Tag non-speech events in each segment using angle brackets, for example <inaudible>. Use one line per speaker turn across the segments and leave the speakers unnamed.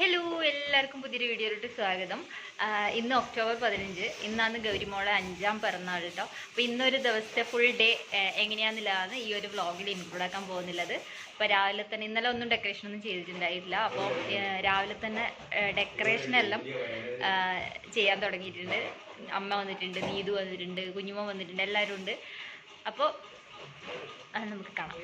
Hello എല്ലാവർക്കും പുതിയൊരു വീഡിയോയിലോട്ട് സ്വാഗതം. ഇന്ന് ഒക്ടോബർ പതിനഞ്ച്. ഇന്നാണ് ഗൗരിമോളെ അഞ്ചാം പിറന്നാൾ കേട്ടോ. അപ്പോൾ ഇന്നൊരു ദിവസത്തെ ഫുൾ ഡേ എങ്ങനെയാണെന്നുള്ളതാണ് ഈ ഒരു വ്ളോഗിൽ ഇൻക്ലൂഡ് ആക്കാൻ പോകുന്നുള്ളത്. അപ്പോൾ രാവിലെ തന്നെ ഇന്നലെ ഒന്നും ഡെക്കറേഷൻ ഒന്നും ചെയ്തിട്ടുണ്ടായിട്ടില്ല. അപ്പോൾ രാവിലെ തന്നെ ഡെക്കറേഷൻ എല്ലാം ചെയ്യാൻ തുടങ്ങിയിട്ടുണ്ട്. അമ്മ വന്നിട്ടുണ്ട് നീതു വന്നിട്ടുണ്ട് കുഞ്ഞുമ്മ വന്നിട്ടുണ്ട് എല്ലാവരും ഉണ്ട്. അപ്പോൾ അത് നമുക്ക് കാണാം.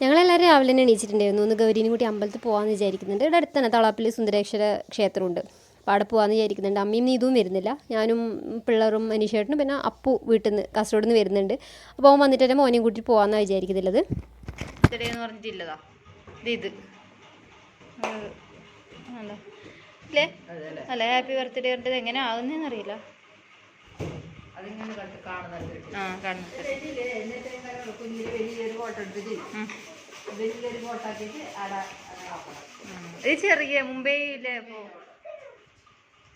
ഞങ്ങളെല്ലാവരും രാവിലെ തന്നെ എണീച്ചിട്ടുണ്ടായിരുന്നു. ഒന്ന് ഗൗരീനും കൂട്ടി അമ്പലത്തിൽ പോകാമെന്ന് വിചാരിക്കുന്നുണ്ട്. ഇവിടെ അടുത്ത് തളാപ്പിൽ സുന്ദരേശ്വര ക്ഷേത്രമുണ്ട്. അപ്പോൾ അവിടെ പോകാമെന്ന് വിചാരിക്കുന്നുണ്ട്. അമ്മയും നീതുവും വരുന്നില്ല. ഞാനും പിള്ളേറും അനീഷേട്ടനും പിന്നെ അപ്പു വീട്ടിൽ നിന്ന് കാസർഗോഡ് നിന്ന് വരുന്നുണ്ട്. അപ്പോൾ അവൻ വന്നിട്ട് തന്നെ മോനെയും കൂട്ടി പോകാമെന്നാണ് വിചാരിക്കുന്നുള്ളത്.
എന്ന് പറഞ്ഞിട്ടില്ലതാ ഇത് അല്ലേ? അല്ല? ഹാപ്പി ബർത്ത്ഡേ പറഞ്ഞത് എങ്ങനെ ആ. ഇത് ചെറിയ മുംബൈയിലെ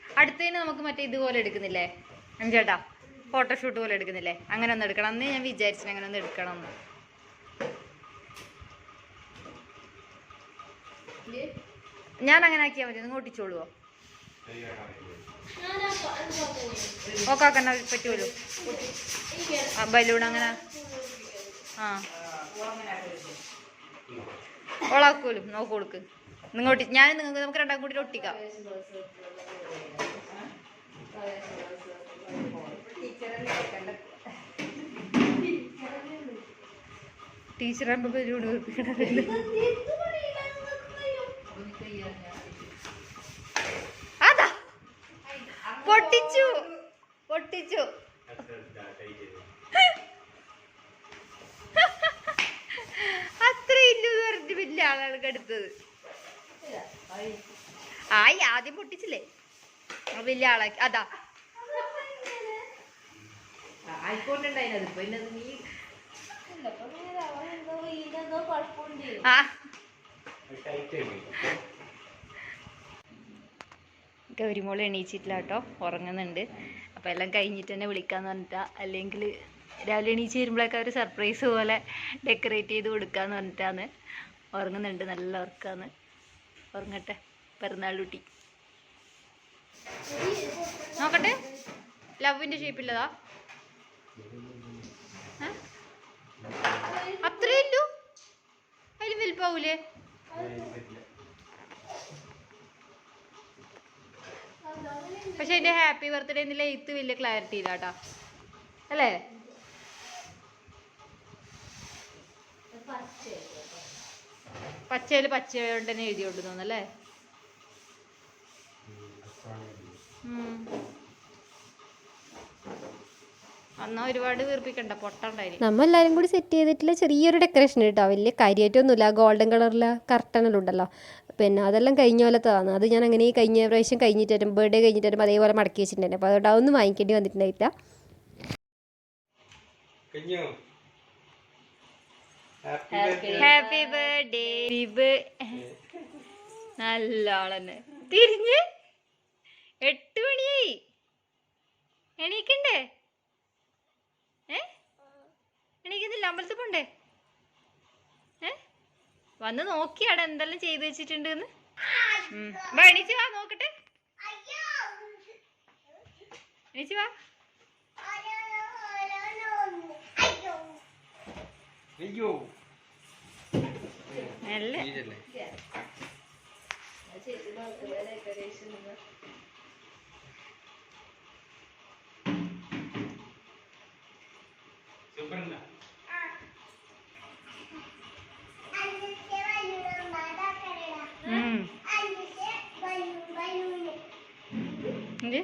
അടുത്തതിന് നമുക്ക് മറ്റേ ഇതുപോലെ എടുക്കുന്നില്ലേ? അഞ്ചേട്ടാ ഫോട്ടോഷൂട്ട് പോലെ എടുക്കുന്നില്ലേ? അങ്ങനെ ഒന്ന് എടുക്കണം. അന്ന് ഞാൻ വിചാരിച്ചു അങ്ങനെ ഒന്ന് എടുക്കണം എന്ന്. ഞാൻ അങ്ങനെ ആക്കിയാൽ മതി. നിങ്ങൾ ഒട്ടിച്ചോളുവോ? ഓക്കാക്കന്നെ പറ്റുമല്ലോ ആ ബലൂൺ അങ്ങനെ? ആ. ഓളാക്കൂലും. നോക്ക് കൊടുക്ക് നിങ്ങൾ ഒട്ടി ഞാൻ നിങ്ങൾക്ക് നമുക്ക് രണ്ടാം കൂടി ഒട്ടിക്കാം. ടീച്ചറാകുമ്പോ ബലൂൺ വീർപ്പിക്കണമല്ലോ അതാ പൊട്ടിച്ചു പൊട്ടിച്ചു അത്ര ഇല്ലു പറഞ്ഞിട്ട് വലിയ ആളാണ് എടുത്തത് ആയി ആദ്യം പൊട്ടിച്ചില്ലേ ആ വലിയ ആളാക്കി അതാ. ഗൗരിമോൾ എണീച്ചിട്ടില്ല കേട്ടോ. ഉറങ്ങുന്നുണ്ട്. അപ്പോൾ എല്ലാം കഴിഞ്ഞിട്ട് തന്നെ വിളിക്കാന്ന് പറഞ്ഞിട്ടാ. അല്ലെങ്കിൽ രാവിലെ എണീച്ച് വരുമ്പോഴൊക്കെ ഒരു സർപ്രൈസ് പോലെ ഡെക്കറേറ്റ് ചെയ്ത് കൊടുക്കാന്ന് പറഞ്ഞിട്ടാണ് ഉറങ്ങുന്നുണ്ട് നല്ല ഉറക്കാന്ന്. ഉറങ്ങട്ടെ. പിറന്നാൾ കുട്ടി നോക്കട്ടെ. ലവിന്റെ ഷേപ്പില്ലതാ? അത്രേ ഉള്ളൂ? അതിൽ വലുപ്പാവൂലേ? പക്ഷെ എന്റെ ഹാപ്പി ബർത്ത്ഡേ എന്നില്ല എയ്ത്ത് വലിയ ക്ലാരിറ്റി ഇല്ല അല്ലേ? പച്ചയിൽ പച്ച കൊണ്ട് തന്നെ എഴുതിയോണ്ട് തോന്നല്ലേ ഉം. എല്ലാരും വീർപ്പിക്കണ്ട പൊട്ടണ്ടായി
നമ്മൾ കൂടി സെറ്റ് ചെയ്തിട്ടില്ല ചെറിയൊരു ഡെക്കറേഷൻ കേട്ടോ വലിയ കാര്യമായിട്ടൊന്നുമില്ല ഗോൾഡൻ കളറിലെ കർട്ടനെല്ലാം ഉണ്ടല്ലോ. പിന്നെ അതെല്ലാം കഴിഞ്ഞ പോലത്തതാണ് അത് ഞാൻ അങ്ങനെ കഴിഞ്ഞ പ്രാവശ്യം കഴിഞ്ഞിട്ട് വരും ബർത്ത്ഡേ കഴിഞ്ഞിട്ട് വരുമ്പോൾ അതേപോലെ മടക്കി വെച്ചിട്ടുണ്ടായിരുന്നു. അപ്പോൾ അതുകൊണ്ട് അതൊന്നും വാങ്ങിക്കേണ്ടി വന്നിട്ടുണ്ടായില്ല.
ഹാപ്പി ബർത്ത്ഡേ തിരിഞ്ഞ്. എട്ട് മണിയായി. എണീക്കണ്ടേ? ഏ? എണീക്കുന്നില്ല അമ്പലത്തിൽ പോണ്ടേ? ഏ? വന്ന് നോക്കി അവിടെ എന്തെല്ലാം ചെയ്തു വെച്ചിട്ടുണ്ട് എണീച്ച് വാ നോക്കട്ടെ. എണീച്ചു വാ.
അയ്യോ.
നല്ല. എന്ത്?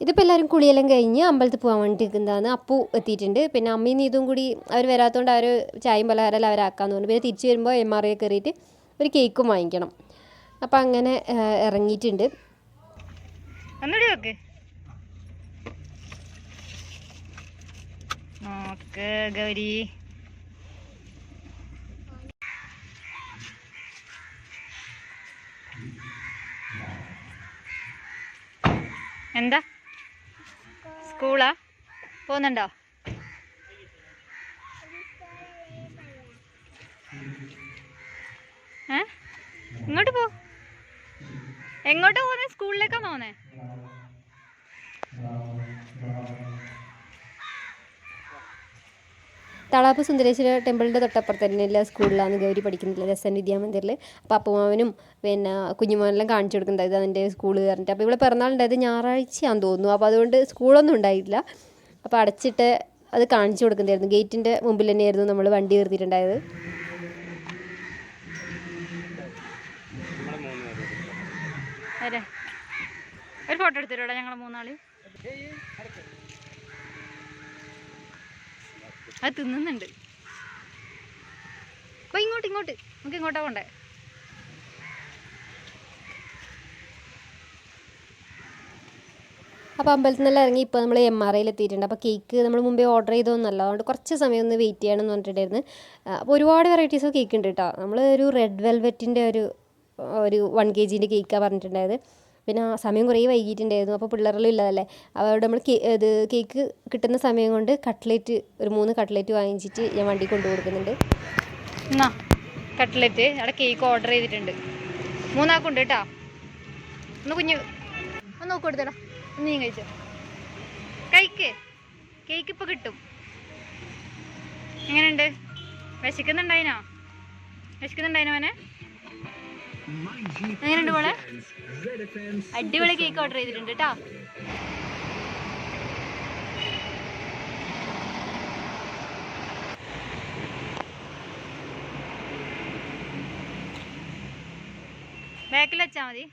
ഇതിപ്പോൾ എല്ലാവരും കുളിയെല്ലാം കഴിഞ്ഞ് അമ്പലത്തിൽ പോകാൻ വേണ്ടി നിൽക്കുന്നതാണ് അപ്പു എത്തിയിട്ടുണ്ട്. പിന്നെ അമ്മയും നീതും കൂടി അവർ വരാത്തതുകൊണ്ട് അവർ ചായയും പലഹാരമെല്ലാം അവരാക്കാന്ന് പറഞ്ഞു. പിന്നെ തിരിച്ചു വരുമ്പോൾ എം ആർ ഐ കയറിയിട്ട് ഒരു കേക്കും വാങ്ങിക്കണം. അപ്പം അങ്ങനെ ഇറങ്ങിയിട്ടുണ്ട്.
ഒന്നുകൂടി വെക്ക്. നോക്ക് ഗൗരി. എന്താ? സ്കൂളാ? പോകുന്നുണ്ടോ? ഏ? ഇങ്ങോട്ട് പോ. എങ്ങോട്ടാ പോകുന്നത് സ്കൂളിലേക്കാ പോകുന്നത്
തളാപ്പ് സുന്ദരേശ്വര ടെമ്പിളിന്റെ തൊട്ടപ്പുറത്ത് തന്നെയുള്ള സ്കൂളിലാണ് ഗൗരി പഠിക്കുന്നത് എസ് എൻ വിദ്യാമന്ദിറിൽ അപ്പോൾ അപ്പുമാവനും പിന്നെ കുഞ്ഞുമോനെല്ലാം കാണിച്ചു കൊടുക്കുന്നത് അതിന്റെ സ്കൂൾ പറഞ്ഞിട്ട്. അപ്പോൾ ഇവിടെ പിറന്നാളുണ്ടായത് ഞായറാഴ്ചയാണെന്ന് തോന്നുന്നു. അപ്പോൾ അതുകൊണ്ട് സ്കൂളൊന്നും ഉണ്ടായിട്ടില്ല. അപ്പോൾ അടച്ചിട്ട് അത് കാണിച്ചു കൊടുക്കുന്നതായിരുന്നു ഗേറ്റിന്റെ മുമ്പിൽ തന്നെയായിരുന്നു നമ്മൾ വണ്ടി നിർത്തിയിട്ടുണ്ടായത്.
ഒരു ഫോട്ടോ എടുത്തിട്ടോടാ ഞങ്ങൾ മൂന്നാൾ. അത് തിന്നുന്നുണ്ട്. അപ്പൊ ഇങ്ങോട്ട് ഇങ്ങോട്ട്. നമുക്ക് ഇങ്ങോട്ടാ പോണ്ടേ?
അപ്പോൾ അമ്പലത്തിൽ നിന്നെല്ലാം ഇറങ്ങി ഇപ്പോൾ നമ്മൾ എം ആർ ഐയിൽ എത്തിയിട്ടുണ്ട്. അപ്പോൾ കേക്ക് നമ്മൾ മുമ്പേ ഓർഡർ ചെയ്തൊന്നുമല്ല അതുകൊണ്ട് കുറച്ച് സമയം ഒന്ന് വെയിറ്റ് ചെയ്യണമെന്ന് പറഞ്ഞിട്ടുണ്ടായിരുന്നു. അപ്പോൾ ഒരുപാട് വെറൈറ്റീസ് കേക്ക് ഉണ്ട് കേട്ടോ. നമ്മൾ ഒരു റെഡ് വെൽവെറ്റിന്റെ ഒരു ഒരു വൺ കെ ജീന്റെ കേക്കാണ് പറഞ്ഞിട്ടുണ്ടായത്. പിന്നെ ആ സമയം കുറേ വൈകിട്ടുണ്ടായിരുന്നു. അപ്പോൾ പിള്ളേരെല്ലാം ഇല്ലതല്ലേ. അവരോട് നമ്മൾ ഇത് കേക്ക് കിട്ടുന്ന സമയം കൊണ്ട് കട്ട്ലേറ്റ് ഒരു മൂന്ന് കട്ട്ലേറ്റ് വാങ്ങിച്ചിട്ട് ഞാൻ വണ്ടി കൊണ്ടു കൊടുക്കുന്നുണ്ട്.
എന്നാ കട്ട്ലറ്റ് അവിടെ കേക്ക് ഓർഡർ ചെയ്തിട്ടുണ്ട്. മൂന്നാക്കുണ്ട് കേട്ടോ. ഒന്ന് കുഞ്ഞ് ഒന്ന് നോക്കി കൊടുത്തടാ. ഒന്ന് നീ കഴിച്ചോ. കഴിക്ക്. കേക്ക് ഇപ്പോൾ കിട്ടും. എങ്ങനെയുണ്ട്? വിശക്കുന്നുണ്ടായിനോ? വിശക്കുന്നുണ്ടായിനോ മോനെ? എങ്ങനെയുണ്ട് മോളെ? അടിപൊളി കേക്ക് ഓർഡർ ചെയ്തിട്ടുണ്ട് കേട്ടോ ബാക്കിൽ വെച്ചാ മതി.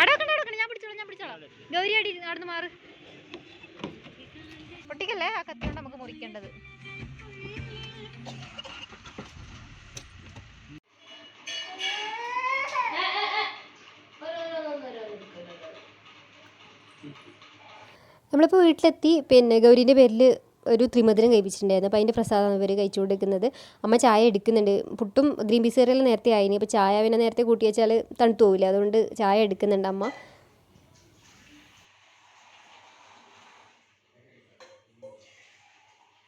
അടക്കണ്ട അടക്കണ്ട ഞാൻ പിടിച്ചോളാം ഞാൻ പിടിച്ചോളാം. ഗൗരി അടി നടന്ന് മാറ്. പൊട്ടിക്കല്ലേ ആ കത്തി നമുക്ക് മുറിക്കേണ്ടത്.
നമ്മളിപ്പോൾ വീട്ടിലെത്തി പിന്നെ ഗൗരീന്റെ പേരിൽ ഒരു ത്രിമധുരം കഴിപ്പിച്ചിട്ടുണ്ടായിരുന്നു. അപ്പോൾ അതിന്റെ പ്രസാദമാണ് ഇവർ കഴിച്ചു കൊടുക്കുന്നത് അമ്മ ചായ എടുക്കുന്നുണ്ട്. പുട്ടും ഗ്രീൻ പീസ് കറിയെല്ലാം നേരത്തെ ആയിനി അപ്പോൾ ചായ പിന്നെ നേരത്തെ കൂട്ടി വെച്ചാൽ തണുത്തു പോവില്ല. അതുകൊണ്ട് ചായ എടുക്കുന്നുണ്ട് അമ്മ.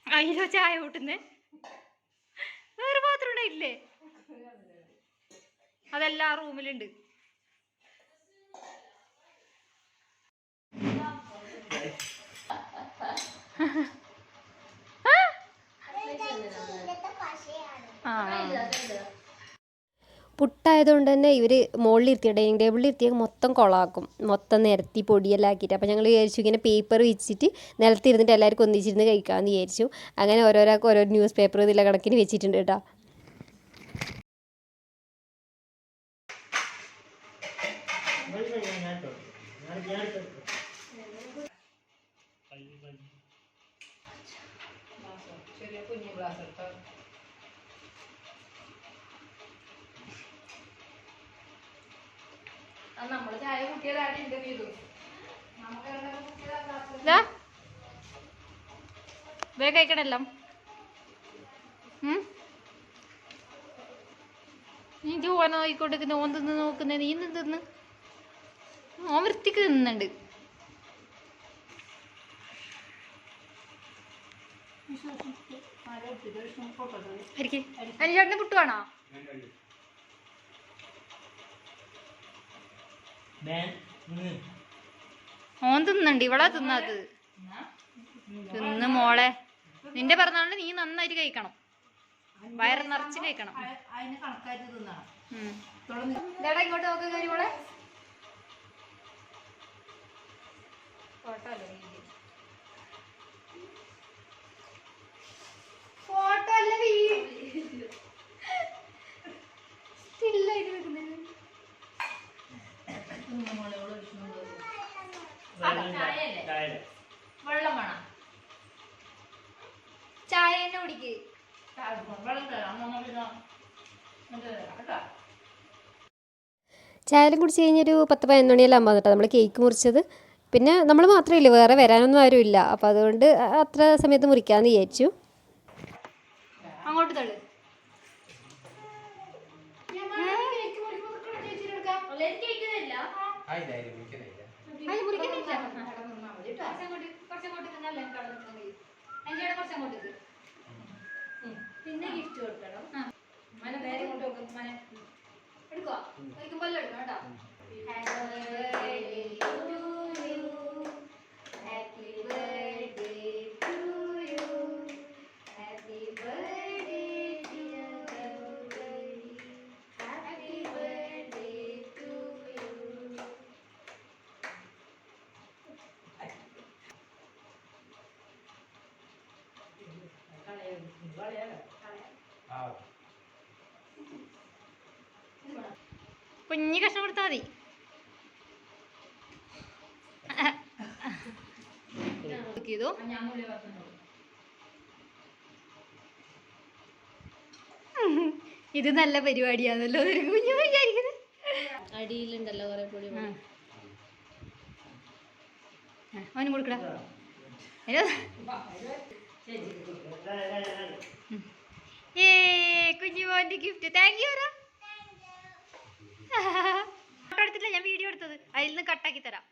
അയ്യോ ചായ കൂട്ടുന്നേ? വേറെ പാത്രം ഉണ്ടായില്ലേ അതെല്ലാ റൂമിലുണ്ട്
പുട്ടായതുകൊണ്ട് തന്നെ ഇവർ മുകളിലിരുത്തിയ ഡൈനിങ് ടേബിളിലിരുത്തിയ മൊത്തം കൊളാക്കും. മൊത്തം നിരത്തി പൊടിയെല്ലാം ആക്കിയിട്ട്. അപ്പോൾ ഞങ്ങൾ വിചാരിച്ചു ഇങ്ങനെ പേപ്പർ വെച്ചിട്ട് നിലത്തിരുന്നിട്ട് എല്ലാവർക്കും ഒന്നിച്ചിരുന്ന് കഴിക്കാമെന്ന് വിചാരിച്ചു. അങ്ങനെ ഓരോരാൾക്ക് ഓരോ ന്യൂസ് പേപ്പർ ഇതിലെ കണക്കിന് വെച്ചിട്ടുണ്ട് കേട്ടോ.
ദാ. വേഗം കഴിക്കണെല്ലാം. ഉം? നീ ജോന നോക്കിക്കൊണ്ടിരിക്കുന്ന. ഓൻ തിന്ന് നോക്കുന്ന. നീ നിന്ന് തിന്ന്? ഓൻ വൃത്തിക്ക് തിന്നുന്നുണ്ട്. ആയിരിക്കെ അനിച്ചേട്ടന് പുട്ടുവാണോ? ഓൻ തിന്നുണ്ട്. ഇവളാ തിന്നത്. തിന്ന് മോളെ. നിന്റെ പറഞ്ഞാണ് നീ നന്നായിട്ട് കഴിക്കണം. വയറ് നിറച്ച് കഴിക്കണം. ഇങ്ങോട്ട് നോക്ക് കയറി മോളെ. ഫോട്ടോ അല്ല വീഡിയോ? സ്റ്റില്ലായിട്ട് <laughs> വെക്കുന്നത് വെള്ളം വേണം? ചായ തന്നെ കുടിക്ക്.
ചായലും കുടിച്ച് കഴിഞ്ഞൊരു പത്ത് പതിനൊന്ന് മണിയെല്ലാം ആകുമ്പോൾ കേട്ടോ നമ്മൾ കേക്ക് മുറിച്ചത്. പിന്നെ നമ്മൾ മാത്രമല്ല വേറെ വരാനൊന്നും ആരും ഇല്ല അപ്പോൾ അതുകൊണ്ട് അത്ര സമയത്ത് മുറിക്കാമെന്ന് വിചാരിച്ചു.
അങ്ങോട്ട് തള്ളു അത് മുറിക്കുന്നില്ല. കുറച്ചങ്ങോട്ട് കുറച്ചങ്ങോട്ട് നിന്നല്ലേ കടന്നിട്ട് മതി. അതിന്റെ കുറച്ചങ്ങോട്ട് നിക്ക്. പിന്നെ ഗിഫ്റ്റ് കൊടുക്കണം. മന നേരെ ഇങ്ങോട്ട് വെക്കും മന എടുക്കുക കഴിക്കുമ്പോൾ എടുക്കണം കുഞ്ഞു കഷ്ണം കൊടുത്താൽ മതി. ചെയ്തു. ഇത് നല്ല പരിപാടിയാണല്ലോ. കുഞ്ഞു വിചാരിക്കുന്നത്
അടിയിലുണ്ടല്ലോ കുറെ പൊടി
അവനും കൊടുക്കടാ. മോന്റെ ഗിഫ്റ്റ് താങ്ക് യു ഫോട്ടോ എടുത്തില്ല ഞാൻ വീഡിയോ എടുത്തത്. അതിൽ നിന്ന് കട്ടാക്കി തരാം.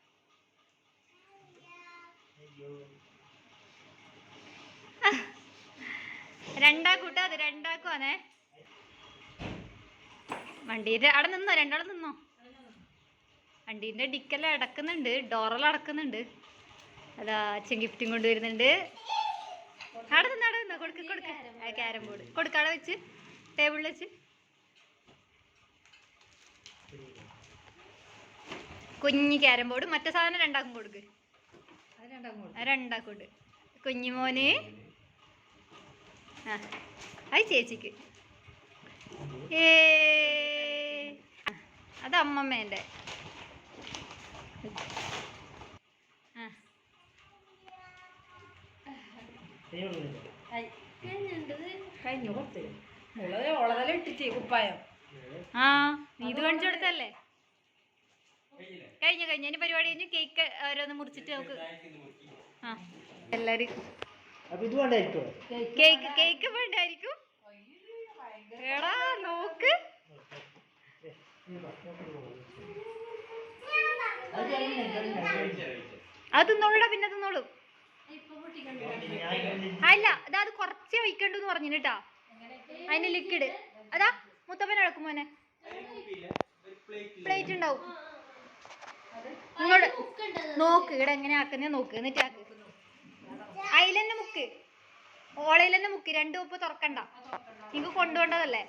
രണ്ടാക്കൂട്ടോ അത് രണ്ടാക്കുവാണേ വണ്ടീന്റെ അവിടെ നിന്നോ? രണ്ടാളും നിന്നോ? വണ്ടീന്റെ ഡിക്കെല്ലാം അടക്കുന്നുണ്ട് ഡോറെല്ലാം അടക്കുന്നുണ്ട്. അതാ അച്ഛൻ ഗിഫ്റ്റും കൊണ്ടുവരുന്നുണ്ട്. അവിടെ നിന്ന് അവിടെ നിന്നോ. കൊടുക്ക് കൊടുക്ക്. ക്യാരം ബോർഡ് കൊടുക്കാടെ വെച്ച്. ടേബിളിൽ വെച്ച്. കുഞ്ഞ് ക്യാരം ബോർഡ്. മറ്റേ സാധനം രണ്ടാക്കും കൊടുക്ക്. രണ്ടാക്കും കൊടുക്ക്. കുഞ്ഞുമോന് ആ അത് ചേച്ചിക്ക്. ഏ അത് അമ്മമ്മേന്റെ. ആ.
കഴിഞ്ഞു? ഇട്ടിച്ച് കുപ്പായം
ആ നീ ഇത് കാണിച്ചു കൊടുത്തല്ലേ കഴിഞ്ഞു കഴിഞ്ഞു. ഇനി പരിപാടി കഴിഞ്ഞു കേക്ക് ഓരോന്ന് മുറിച്ചിട്ട് നമുക്ക് ആ. എല്ലാരും കേക്ക് കേക്ക് വേണ്ടായിരിക്കും. എടാ നോക്ക്. അത് തിന്നോളൂടാ പിന്നെ തിന്നോളൂ. അല്ല അതാ അത് കുറച്ചേ വയ്ക്കണ്ടെന്ന് പറഞ്ഞിട്ടാ അതിന് ലിക്വിഡ് അതാ മുത്തപ്പൻ അടക്കും മോനെ. പ്ലേറ്റ് ഉണ്ടാവും. നിങ്ങളുടെ നോക്ക് ഇവിടെ എങ്ങനെ ആക്കുന്നേ നോക്ക് എന്നിട്ട് ആക്ക് അയിലെന്നെ മുക്ക്. ഓളയിലെന്നെ മുക്ക്. രണ്ടു ഉപ്പ് തുറക്കണ്ട. നിങ്ങക്ക് കൊണ്ടുപോണ്ടതല്ലേ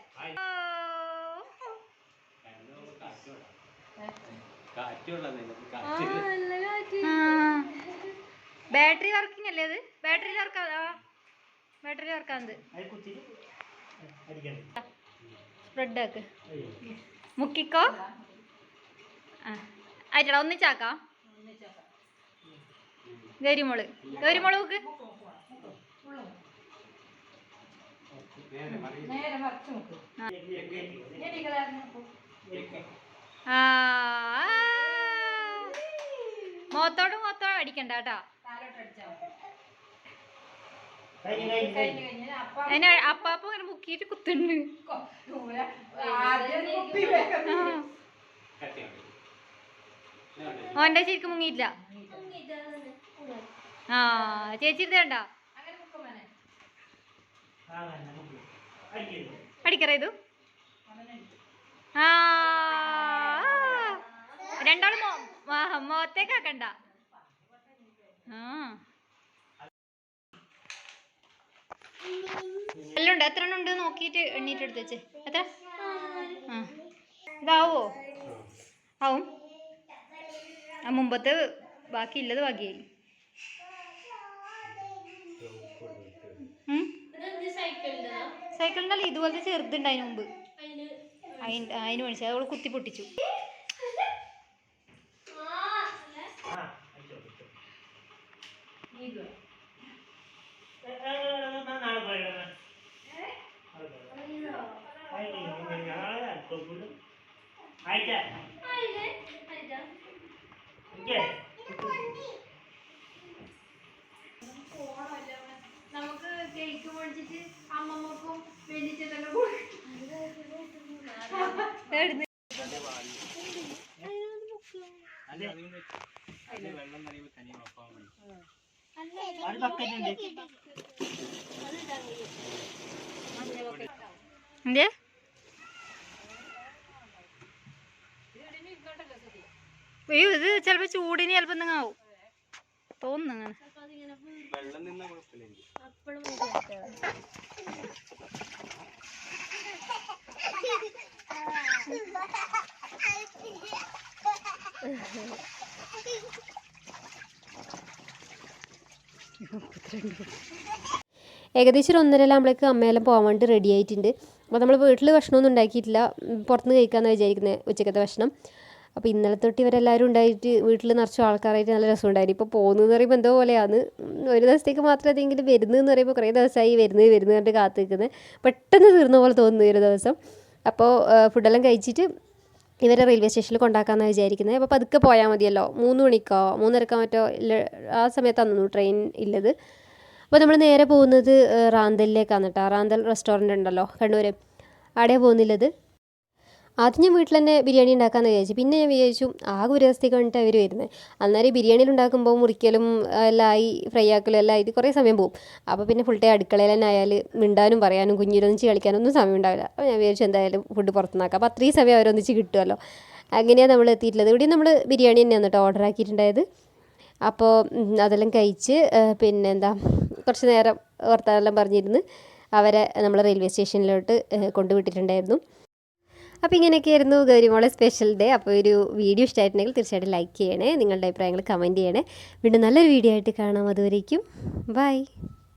ബാറ്ററി വർക്കിംഗ് അല്ലേ അത്? ബാറ്ററി വർക്കാ ബാറ്ററി വർക്കാന്നത് സ്പ്രെഡ് ആക്ക് മുക്കിക്കോ? ആ. ആയിട്ടടാ ഒന്നിച്ചാക്കാം?
ഗൗരിമോൾ. ഗൗരിമോൾ
മുക്ക്. മോത്തോട് മോത്തോട് അടിക്കണ്ട കേട്ടാ
താലോട്ട് അടിച്ചാൽ
കഴിഞ്ഞ് കഴിഞ്ഞ്
കഴിഞ്ഞ്
കഴിഞ്ഞ്
കഴിഞ്ഞാൽ അപ്പം
അതിന് അപ്പാപ്പ ഇങ്ങനെ മുക്കിയിട്ട് കുത്തുണ്ട് ഓന്റെ ശരിക്കും മുങ്ങിയില്ല ആ. ചേച്ചി ഇരുത്തേണ്ട
അങ്ങനെ
അടിക്കറ ഇത്. ആ രണ്ടാളും മുഖത്തേക്കാക്കണ്ട ആ. എല്ലാം ഉണ്ട് എത്ര എണ്ണം ഉണ്ട് നോക്കിയിട്ട് എണ്ണീട്ട് എടുത്ത് വെച്ച്. എത്ര? ആ. ഇതാവോ? ആവും. ആ മുമ്പത്തെ ബാക്കി ഉള്ളത് ബാക്കിയായി? സൈക്കിളിന്റെ ഇതുപോലത്തെ ചെറുതുണ്ട് അതിന് മുമ്പ്. അതിന് അതിന് മേടിച്ചു. അതോട് കുത്തി പൊട്ടിച്ചു.
ആ. ആയിട്ടാ ഇരിക്ക്.
നമുക്ക് കേക്ക് മേടിച്ചിട്ട് അമ്മമ്മക്കും വേണ്ടിച്ചിട്ടെല്ലാം കൊടുക്കും.
ഒരു ബക്കറ്റ് ഉണ്ട്
എന്ത് അയ്യോ ഇത് ചിലപ്പോ ചൂടിന് ചിലപ്പോ എന്തെങ്കിലും ആവും തോന്നുന്നു
ഏകദേശം ഒരു ഒന്നരലാകുമ്പോഴേക്ക് അമ്മയെല്ലാം പോകാൻ വേണ്ടി റെഡി ആയിട്ടുണ്ട്. അപ്പോൾ നമ്മൾ വീട്ടിൽ ഭക്ഷണമൊന്നും ഉണ്ടാക്കിയിട്ടില്ല. പുറത്തുനിന്ന് കഴിക്കാമെന്ന് വിചാരിക്കുന്നത് ഉച്ചക്കത്തെ ഭക്ഷണം. അപ്പോൾ ഇന്നലെ തൊട്ട് ഇവരെല്ലാവരും ഉണ്ടായിട്ട് വീട്ടിൽ നിറച്ചും ആൾക്കാരായിട്ട് നല്ല രസമുണ്ടായിരുന്നു. ഇപ്പോൾ പോകുന്നതെന്ന് പറയുമ്പോൾ എന്തോ പോലെയാണ്. ഒരു ദിവസത്തേക്ക് മാത്രമേ അതെങ്കിലും വരുന്നതെന്ന് പറയുമ്പോൾ കുറേ ദിവസമായി വരുന്നത് വരുന്നു കണ്ട് കാത്തു നിൽക്കുന്നത് പെട്ടെന്ന് തീർന്ന പോലെ തോന്നുന്നു ഒരു ദിവസം. അപ്പോൾ ഫുഡെല്ലാം കഴിച്ചിട്ട് ഇവരെ റെയിൽവേ സ്റ്റേഷനിൽ കൊണ്ടാക്കാമെന്നാണ് വിചാരിക്കുന്നത് അപ്പോൾ പതുക്കെ പോയാൽ മതിയല്ലോ. മൂന്ന് മണിക്കോ മൂന്നരക്കോ മറ്റോ ഇല്ല ആ സമയത്താണ് ട്രെയിൻ ഇല്ലത്. അപ്പോൾ നമ്മൾ നേരെ പോകുന്നത് റാന്തലിലേക്കാണ് കേട്ടോ റാന്തൽ റെസ്റ്റോറന്റ് ഉണ്ടല്ലോ കണ്ണൂർ അവിടെ പോകുന്നില്ലത്. ആദ്യം ഞാൻ വീട്ടിൽ തന്നെ ബിരിയാണി ഉണ്ടാക്കാമെന്ന് വിചാരിച്ചു. പിന്നെ ഞാൻ വിചാരിച്ചു ആ ഒരു ദിവസത്തേക്ക് വേണ്ടിയിട്ട് അവർ വരുന്നത് അന്നേരം ബിരിയാണിയിൽ ഉണ്ടാക്കുമ്പോൾ മുറിക്കലും എല്ലാം ആയി ഫ്രൈ ആക്കലും എല്ലാം ആയിട്ട് കുറേ സമയം പോകും അപ്പോൾ പിന്നെ ഫുൾ ടൈം അടുക്കളയിൽ തന്നെ ആയാൽ മിണ്ടാനും പറയാനും കുഞ്ഞിരൊന്നിച്ച് കളിക്കാനും ഒന്നും സമയം ഉണ്ടാവില്ല. അപ്പോൾ ഞാൻ വിചാരിച്ചു എന്തായാലും ഫുഡ് പുറത്തുനിന്നാക്കാം അപ്പോൾ അത്രയും സമയം അവരൊന്നിച്ച് കിട്ടുമല്ലോ അങ്ങനെയാണ് നമ്മൾ എത്തിയിട്ടുള്ളത്. ഇവിടെ നമ്മൾ ബിരിയാണി തന്നെയാണ് കേട്ടോ ഓർഡർ ആക്കിയിട്ടുണ്ടായത്. അപ്പോൾ അതെല്ലാം കഴിച്ച് പിന്നെ എന്താ കുറച്ച് നേരം വർത്തമാനം പറഞ്ഞിരുന്ന്. അവരെ നമ്മൾ റെയിൽവേ സ്റ്റേഷനിലോട്ട് കൊണ്ടുവിട്ടിട്ടുണ്ടായിരുന്നു. അപ്പോൾ ഇങ്ങനെയൊക്കെയായിരുന്നു ഗൗരിമോളെ സ്പെഷ്യൽ ഡേ അപ്പോൾ ഒരു വീഡിയോ ഇഷ്ടമായിട്ടുണ്ടെങ്കിൽ തീർച്ചയായിട്ടും ലൈക്ക് ചെയ്യണേ. നിങ്ങളുടെ അഭിപ്രായങ്ങൾ കമന്റ് ചെയ്യണേ. വീണ്ടും നല്ലൊരു വീഡിയോ ആയിട്ട് കാണാം. അതുവരേക്കും. ബൈ